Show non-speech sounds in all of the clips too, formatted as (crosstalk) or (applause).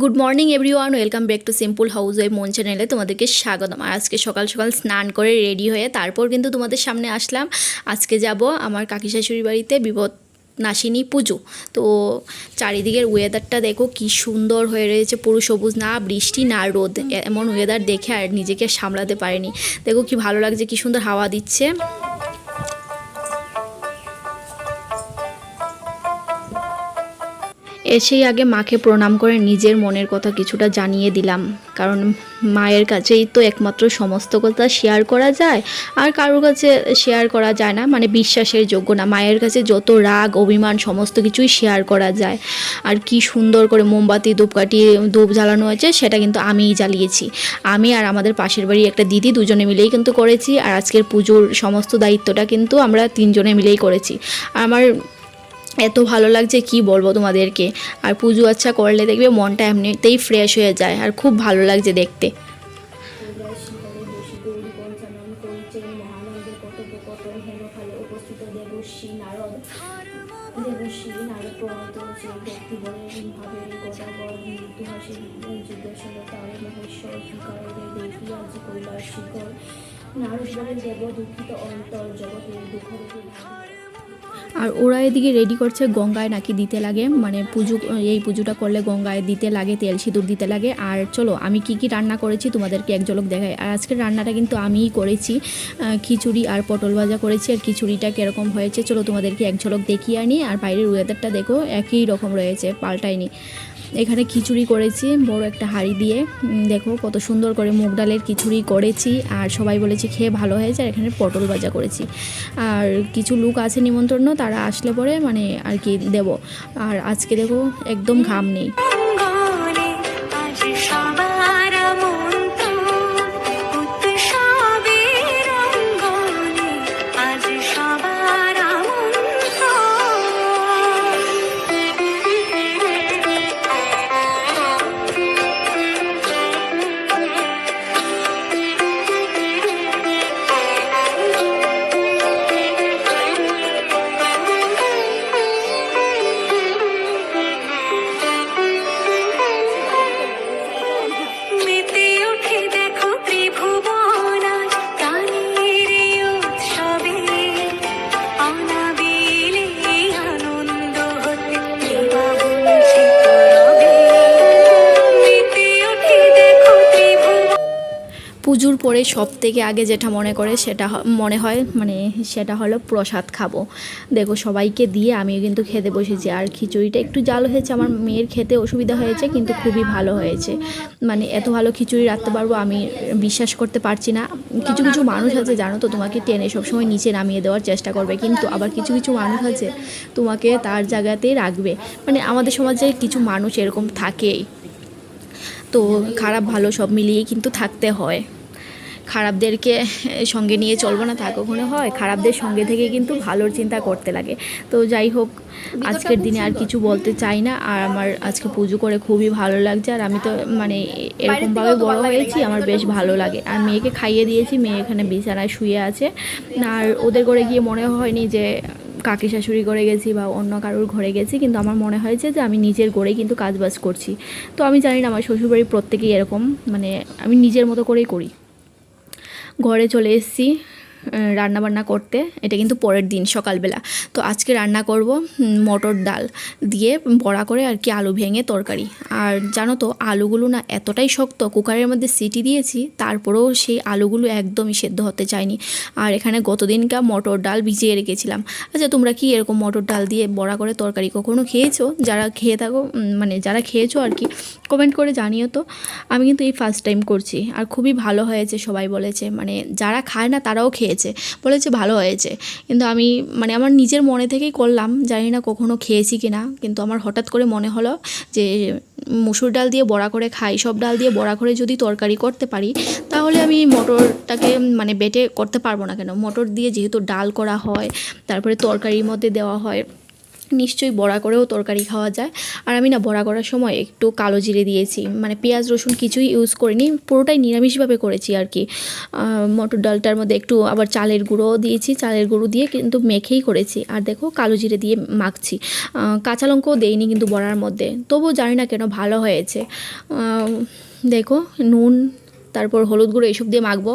Good morning everyone welcome back to simple housewife মন চ্যানেলে তোমাদেরকে স্বাগতম। আর আজকে সকাল সকাল স্নান করে রেডি হয়ে তারপর কিন্তু তোমাদের সামনে আসলাম। আজকে যাব আমার কাকি শাশুড়ির বাড়িতে বিপদ নাসিনী পুজো। তো চারিদিকের ওয়েদারটা দেখো কি সুন্দর হয়ে রয়েছে, পুরো সবুজ, না বৃষ্টি, না রোদ। এমন ওয়েদার দেখে আর নিজেকে সামলাতে পারেনি। দেখো কি ভালো লাগছে, কি সুন্দর হাওয়া দিচ্ছে। এসেই আগে মাকে প্রণাম করে নিজের মনের কথা কিছুটা জানিয়ে দিলাম। কারণ মায়ের কাছেই তো একমাত্র সমস্ত কথা শেয়ার করা যায়, আর কারোর কাছে শেয়ার করা যায় না। মানে বিশ্বাসের যোগ্য না। মায়ের কাছে যত রাগ, অভিমান, সমস্ত কিছুই শেয়ার করা যায়। আর কি সুন্দর করে মোমবাতি, ধূপকাঠি, ধূপ জ্বালানো হয়েছে, সেটা কিন্তু আমিই জ্বালিয়েছি। আমি আর আমাদের পাশের বাড়ি একটা দিদি দুজনে মিলেই কিন্তু করেছি, আর আজকের পুজোর সমস্ত দায়িত্বটা কিন্তু আমরা তিনজনে মিলেই করেছি। আমার এত ভালো লাগছে কি বলব তোমাদেরকে আর পুজো আচ্ছা করলে দেখবে মনটা এমনিতেই ফ্রেশ হয়ে যায় আর খুব ভালো লাগছে দেখতে নারদ দেব দুঃখিত অন্তর জগতের দুঃখ আর ওরা এদিকে রেডি করছে গঙ্গায় নাকি দিতে লাগে মানে পুজো, এই পুজোটা করলে গঙ্গায় দিতে লাগে, তেল সিঁদুর দিতে লাগে। আর চলো, আমি কি কি রান্না করেছি তোমাদেরকে এক ঝলক দেখাই। আর আজকের রান্নাটা কিন্তু আমিই করেছি খিচুড়ি আর পটল ভাজা করেছি, আর খিচুড়িটা কীরকম হয়েছে চলো তোমাদেরকে এক ঝলক দেখিয়ে আনি। আর বাইরের ওয়েদারটা দেখো, একই রকম রয়েছে, পাল্টায়নি। এখানে খিচুড়ি করেছি, বড় একটা হাঁড়ি দিয়ে। দেখো কত সুন্দর করে মুগ ডালের খিচুড়ি করেছি, আর সবাই বলেছে খেয়ে ভালো হয়েছে, আর এখানে পটল ভাজা করেছি। আর কিছু লোক আছে নিমন্ত্রণ, তারা আসলে পরে মানে আর কি দেব। আর আজকে দেখো একদম ঘাম নেই। পুজোর পরে সব থেকে আগে যেটা মনে করে সেটা মনে হয় মানে সেটা হলো প্রসাদ খাব। দেখো সবাইকে দিয়ে আমিও কিন্তু খেতে বসেছি। আর খিচুড়িটা একটু জাল হয়েছে, আমার মেয়ের খেতে অসুবিধা হয়েছে, কিন্তু খুবই ভালো হয়েছে। মানে এত ভালো খিচুড়ি রাখতে পারব আমি বিশ্বাস করতে পারছি না। কিছু কিছু মানুষ আছে, জানো তো, তোমাকে টেনে সবসময় নিচে নামিয়ে দেওয়ার চেষ্টা করবে, কিন্তু আবার কিছু কিছু মানুষ আছে, তোমাকে তার জায়গাতেই রাখবে। মানে আমাদের সমাজে কিছু মানুষ এরকম থাকেই। তো খারাপ ভালো সব মিলিয়েই কিন্তু থাকতে হয়। খারাপদেরকে সঙ্গে নিয়ে চলবো না তা কখনো হয়। খারাপদের সঙ্গে থেকে কিন্তু ভালোর চিন্তা করতে লাগে। তো যাই হোক আজকের দিনে আর কিছু বলতে চাই না। আর আমার আজকে পুজো করে খুবই ভালো লাগছে। আর আমি তো মানে এরকমভাবে বড় হয়েছি আমার বেশ ভালো লাগে। আর মেয়েকে খাইয়ে দিয়েছি মেয়ে এখানে বিছানায় শুয়ে আছে। আর ওদের করে গিয়ে মনে হয়নি যে কাকি শাশুড়ি ঘরে গেছি বা অন্য কারোর ঘরে গেছি। কিন্তু আমার মনে হয়েছে যে আমি নিজের ঘরে কিন্তু কাজবাজ করছি। তো আমি জানি না আমার শ্বশুরবাড়ির প্রত্যেকেই এরকম। মানে আমি নিজের মতো করেই করি। ঘরে চলে এসেছি। রান্না বান্না করতে। এটা কিন্তু পরের দিন, সকালবেলা। তো আজকে রান্না করব মটর ডাল দিয়ে বড়া করে আর কি আলু ভেঙে তরকারি। আর জানো তো, আলুগুলো না এতটাই শক্ত, কুকারের মধ্যে সিটি দিয়েছি, তারপরেও সেই আলুগুলো একদমই সেদ্ধ হতে চায়নি। আর এখানে গতদিনকার মটর ডাল ভিজিয়ে রেখেছিলাম। আচ্ছা তোমরা কি এরকম মটর ডাল দিয়ে বড়া করে তরকারি কখনো খেয়েছো? যারা খেয়ে থাকো মানে যারা খেয়েছো আর কি কমেন্ট করে জানিও তো। আমি কিন্তু এই ফার্স্ট টাইম করছি। আর খুবই ভালো হয়েছে, সবাই বলেছে। মানে যারা খায় না, তারাও খেয়েছে, বলেছে ভালো হয়েছে। কিন্তু আমি মানে আমার নিজের মনে থেকেই করলাম, জানি না কখনো খেয়েছি কি না কিন্তু আমার হঠাৎ করে মনে হলো যে, মুসুর ডাল দিয়ে বড়া করে খাই, সব ডাল দিয়ে বড়া করে যদি তরকারি করতে পারি, তাহলে আমি মটরটাকে মানে বেটে করতে পারব না কেন? মটর দিয়ে যেহেতু ডাল করা হয়, তারপরে তরকারির মধ্যে দেওয়া হয় নিশ্চয়ই বড়া করেও তরকারি খাওয়া যায়। আর আমি না বড়া করার সময় একটু কালো জিরে দিয়েছি। মানে পেঁয়াজ, রসুন কিছুই ইউজ করিনি, পুরোটাই নিরামিষভাবে করেছি আর কি। মটর ডালটার মধ্যে একটু আবার চালের গুঁড়োও দিয়েছি, চালের গুঁড়ো দিয়ে কিন্তু মেখেই করেছি। আর দেখো কালো জিরে দিয়ে মাখছি। কাঁচা লঙ্কাও দেইনি কিন্তু বড়ার মধ্যে। তবুও জানি না কেন ভালো হয়েছে। দেখো নুন, তারপর হলুদ গুঁড়ো এইসব দিয়ে মাখবো।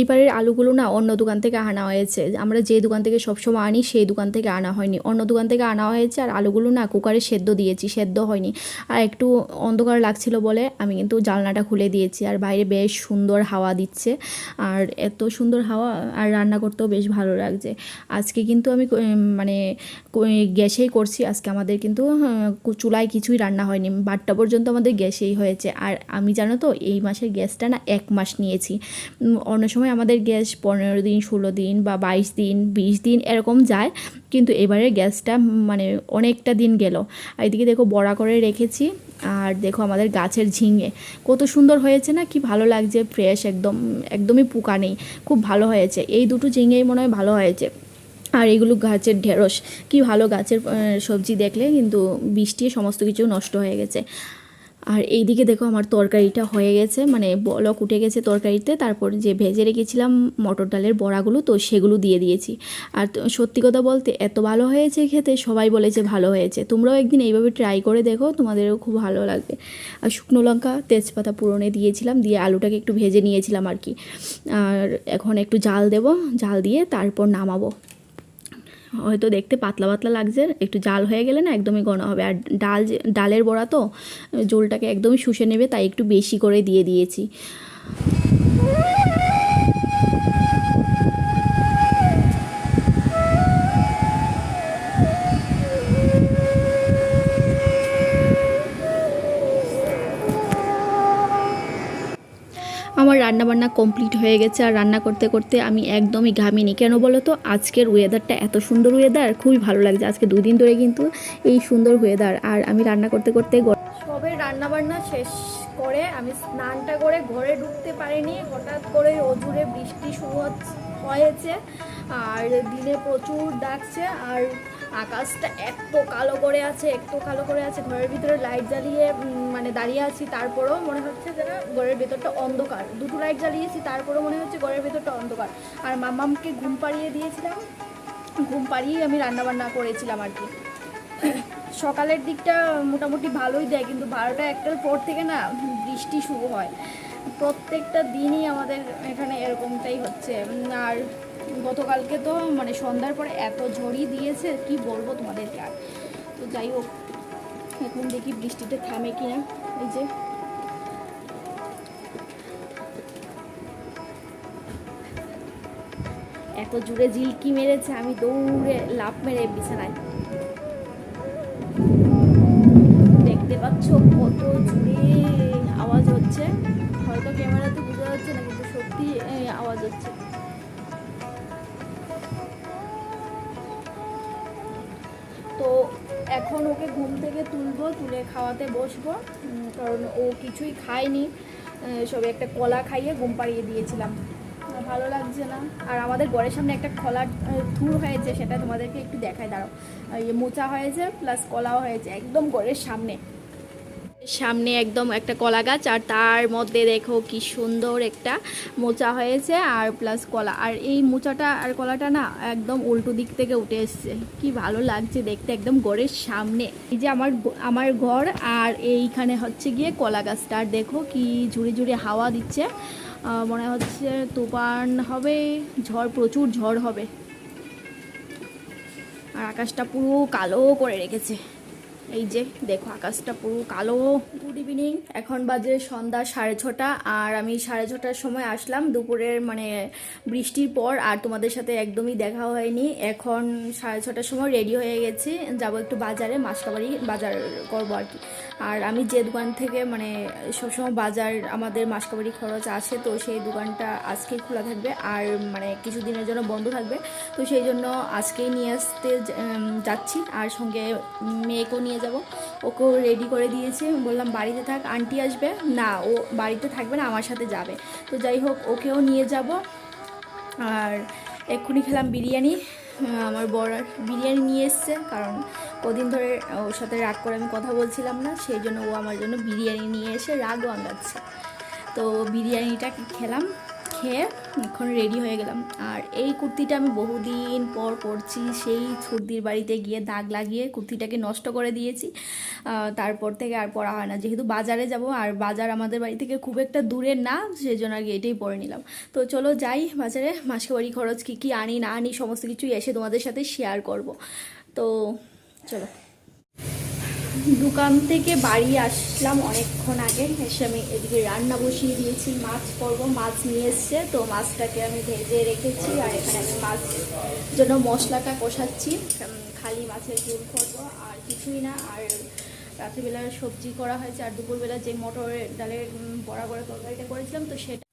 এইবারের আলুগুলো না অন্য দোকান থেকে আনা হয়েছে। আমরা যে দোকান থেকে সবসময় আনি, সেই দোকান থেকে আনা হয়নি। অন্য দোকান থেকে আনা হয়েছে আর আলুগুলো না কুকারে সেদ্ধ দিয়েছি, সেদ্ধ হয়নি। আর একটু অন্ধকার লাগছিল বলে আমি কিন্তু জানলাটা খুলে দিয়েছি আর বাইরে বেশ সুন্দর হাওয়া দিচ্ছে। আর এত সুন্দর হাওয়া আর রান্না করতেও বেশ ভালো লাগছে। আজকে কিন্তু আমি মানে গ্যাসেই করছি। আজকে আমাদের কিন্তু চুলায় কিছুই রান্না হয়নি। বারটা পর্যন্ত আমাদের গ্যাসেই হয়েছে। আর আমি জানো তো, এই মাসের গ্যাসটা না এক মাস নিয়েছি। অন্য সময় আমাদের গ্যাস পনেরো দিন, ষোলো দিন বা বাইশ দিন, বিশ দিন এরকম যায়। কিন্তু এবারে গ্যাসটা মানে অনেকটা দিন গেল। আর এদিকে দেখো বড়া করে রেখেছি। আর দেখো আমাদের গাছের ঝিঙে। কত সুন্দর হয়েছে না? কি ভালো লাগছে ফ্রেশ একদম, একদমই পোকা নেই। খুব ভালো হয়েছে। এই দুটো ঝিঙেই মনে হয় ভালো হয়েছে। আর এগুলো গাছের ঢেঁড়স। কি ভালো গাছের সবজি দেখলে কিন্তু বৃষ্টি সমস্ত কিছু নষ্ট হয়ে গেছে। আর এইদিকে দেখো আমার তরকারিটা হয়ে গেছে মানে বলক উঠে গেছে তরকারিতে। তারপর যে ভেজে রেখেছিলাম মটর ডালের বড়াগুলো, তো সেগুলো দিয়ে দিয়েছি। আর সত্যি কথা বলতে এত ভালো হয়েছে খেতে, সবাই বলেছে ভালো হয়েছে। তোমরাও একদিন এইভাবে ট্রাই করে দেখো, তোমাদেরও খুব ভালো লাগবে। আর শুকনো লঙ্কা তেজপাতা পুরনে দিয়েছিলাম, দিয়ে আলুটাকে একটু ভেজে নিয়েছিলাম আর কি। আর এখন একটু জাল দেব, জাল দিয়ে তারপর নামাবো। হয়তো দেখতে পাতলা পাতলা লাগছে, একটু জাল হয়ে গেলে না একদমই ঘন হবে। আর ডাল ডালের বড়া তো, জোলটাকে একদমই শুষে নেবে, তাই একটু বেশি করে দিয়ে দিয়েছি। আমার রান্নাবান্না কমপ্লিট হয়ে গেছে আর রান্না করতে করতে আমি একদমই ঘামিনি। কেন বলো তো? আজকের ওয়েদারটা এত সুন্দর ওয়েদার খুবই ভালো লাগছে। আজকে দুদিন ধরে কিন্তু এই সুন্দর ওয়েদার আর আমি রান্না করতে করতে সবে রান্নাবান্না শেষ করে আমি স্নানটা করে ঘরে ঢুকতে পারিনি। হঠাৎ করে অজুরে বৃষ্টি শুরু হয়েছে। আর দিনে প্রচুর ডাকছে। আর আকাশটা এত কালো করে আছে, এত কালো করে আছে। ঘরের ভিতরে লাইট জ্বালিয়ে মানে দাঁড়িয়ে আছি, তারপরেও মনে হচ্ছে যে না ঘরের ভেতরটা অন্ধকার। দুটো লাইট জ্বালিয়েছি, তারপরেও মনে হচ্ছে ঘরের ভেতরটা অন্ধকার। আর মামামকে ঘুম পাড়িয়ে দিয়েছিলাম। ঘুম পাড়িয়েই আমি রান্না বান্না করেছিলাম আর কি। সকালের দিকটা মোটামুটি ভালোই দেয়, কিন্তু বারোটা একটার পর থেকে না বৃষ্টি শুরু হয়। প্রত্যেকটা দিনই আমাদের এখানে এরকমটাই হচ্ছে। আর গতকালকে তো মানে সন্ধ্যার পরে এত ঝড়ি দিয়েছে, কি বলব তোমাদেরকে আর? তো যাই হোক, এখন দেখি বৃষ্টিতে থামে কিনা, এই যে। এত জুড়ে ঝিলকি মেরেছে, আমি দৌড়ে লাভ মেরে বিছানায়। দেখতে পাচ্ছ কত জুড়ে আওয়াজ হচ্ছে। হয়তো ক্যামেরাতে বুঝা যাচ্ছে না, কিন্তু সত্যি আওয়াজ হচ্ছে। এখন ওকে ঘুম থেকে তুলবো তুলে খাওয়াতে বসবো। কারণ ও কিছুই খায়নি। সবে একটা কলা খাইয়ে ঘুম পাড়িয়ে দিয়েছিলাম। ভালো লাগছে না। আর আমাদের ঘরের সামনে একটা আহ, থুর হয়েছে সেটা তোমাদেরকে একটু দেখায় দাঁড়ো ইয়ে মোচা হয়েছে প্লাস কলাও হয়েছে একদম ঘরের সামনে। সামনে একদম একটা কলা গাছ, আর তার মধ্যে দেখো কি সুন্দর একটা মোচা হয়েছে, আর প্লাস কলা। আর এই মোচাটা আর কলাটা না একদম উল্টো দিক থেকে উঠে এসছে। কি ভালো লাগছে দেখতে, একদম ঘরের সামনে। এই যে আমার আমার ঘর, আর এইখানে হচ্ছে গিয়ে কলা গাছটা। আর দেখো কি ঝুড়ি ঝুড়ি হাওয়া দিচ্ছে। মনে হচ্ছে তুফান হবে, ঝড়, প্রচুর ঝড় হবে। আর আকাশটা পুরো কালো করে রেখেছে। এই যে, দেখো, আকাশটা পুরো কালো। গুড ইভিনিং এখন বাজে সন্ধ্যা সাড়ে ছটা, আর আমি সাড়ে ছটার সময় আসলাম। দুপুরের মানে বৃষ্টির পর আর তোমাদের সাথে একদমই দেখা হয়নি। এখন সাড়ে ছটার সময় রেডি হয়ে গেছি। যাব একটু বাজারে, মাসকাবাড়ি বাজার করব আর কি। আর আমি যে দোকান থেকে মানে সবসময় বাজার, আমাদের মাসকাবারি খরচ আসে তো সেই দোকানটা আজকেই খোলা থাকবে। আর মানে কিছুদিনের জন্য বন্ধ থাকবে। তো সেই জন্য আজকেই নিয়ে আসতে যাচ্ছি। আর সঙ্গে মেয়েকেও নিয়ে যাব। ওকেও রেডি করে দিয়েছে। বললাম, বাড়িতে থাক, আন্টি আসবে। না, ও বাড়িতে থাকবে না, আমার সাথে যাবে। তো যাই হোক, ওকেও নিয়ে যাব। আর এক্ষুনি খেলাম বিরিয়ানি। আমার বড় বিরিয়ানি নিয়ে এসছে, কারণ কদিন ধরে ওর সাথে রাগ করে আমি কথা বলছিলাম না, সেই জন্য ও আমার জন্য বিরিয়ানি নিয়ে এসে রাগও আঙ্গাচ্ছে তো বিরিয়ানিটা খেলাম খেয়ে এখন রেডি হয়ে গেলাম। আর এই কুর্তিটা আমি বহুদিন পর পরছি, সেই ছুর্দির বাড়িতে গিয়ে দাগ লাগিয়ে কুর্তিটাকে নষ্ট করে দিয়েছি। তারপর থেকে আর পরা হয় না। যেহেতু বাজারে যাব, আর বাজার আমাদের বাড়ি থেকে খুব একটা দূরের না সেই জন্য আর এটাই পরে নিলাম। তো চলো যাই বাজারে মাসকে বাড়ি খরচ কী কী আনি, না আনি, সমস্ত কিছুই এসে তোমাদের সাথে শেয়ার করব। তো চলো। দোকান থেকে বাড়ি আসলাম অনেকক্ষণ আগে। এসে আমি এদিকে রান্না বসিয়ে দিয়েছি মাছ করব মাছ নিয়ে এসছে। তো মাছটাকে আমি ভেজে রেখেছি আর এখানে আমি মাছ জন্য মশলাটা কষাচ্ছি। খালি মাছের ঝোল করব আর কিছুই না। আর রাত্রিবেলা সবজি করা হয়েছে আর দুপুরবেলা যে মটরের ডালের উম, বড়া তরকারিটা করেছিলাম তো সেটা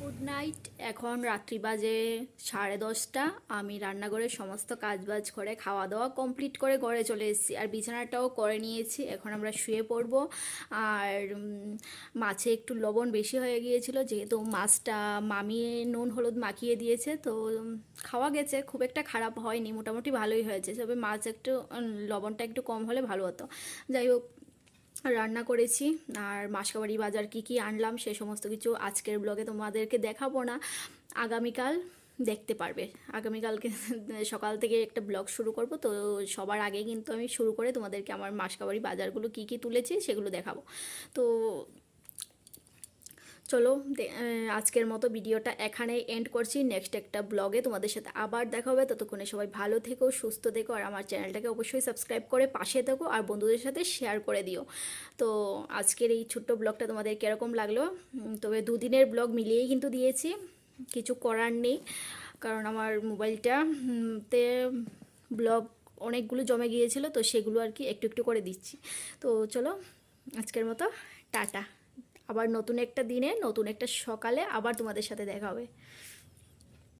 গুড নাইট এখন রাত্রি বাজে সাড়ে দশটা। আমি রান্নাঘরের সমস্ত কাজবাজ করে খাওয়া দাওয়া কমপ্লিট করে ঘরে চলে এসেছি। আর বিছানাটাও করে নিয়েছি। এখন আমরা শুয়ে পড়ব। আর মাছে একটু লবণ বেশি হয়ে গিয়েছিল। যেহেতু মাছটা মামিয়ে নুন, হলুদ মাখিয়ে দিয়েছে, তো খাওয়া গেছে। খুব একটা খারাপ হয়নি। মোটামুটি ভালোই হয়েছে। তবে মাছ একটু লবণটা একটু কম হলে ভালো হতো। যাই হোক রান্না করেছি। আর মাসকাবাড়ি বাজার কি কি আনলাম সে সমস্ত কিছু আজকের ব্লগে তোমাদেরকে দেখাবো না। আগামীকাল দেখতে পারবে। আগামীকালকে (laughs) সকাল থেকে একটা ব্লগ শুরু করব। তো সবার আগে কিন্তু আমি শুরু করে তোমাদেরকে আমার মাসকাবাড়ি বাজারগুলো কি কি তুলেছি সেগুলো দেখাবো। তো চলো আজকের মতো ভিডিওটা এখানে এন্ড করছি। নেক্সট একটা ব্লগে তোমাদের সাথে আবার দেখা হবে। ততক্ষণে সবাই ভালো থেকো, সুস্থ থেকো, আর আমার চ্যানেলটাকে অবশ্যই সাবস্ক্রাইব করে পাশে থেকো আর বন্ধুদের সাথে শেয়ার করে দিও। তো আজকের এই ছোট্ট ব্লগটা তোমাদের কীরকম লাগল? তবে দুদিনের ব্লগ মিলিয়েই কিন্তু দিয়েছি। কিছু করার নেই, কারণ আমার মোবাইলটা তে ব্লগ অনেকগুলো জমে গিয়েছিল, তো সেগুলো আর কি একটু একটু করে দিচ্ছি। তো চলো, আজকের মতো, টাটা। আবার নতুন একটা দিনে নতুন একটা সকালে আবার তোমাদের সাথে দেখা হবে।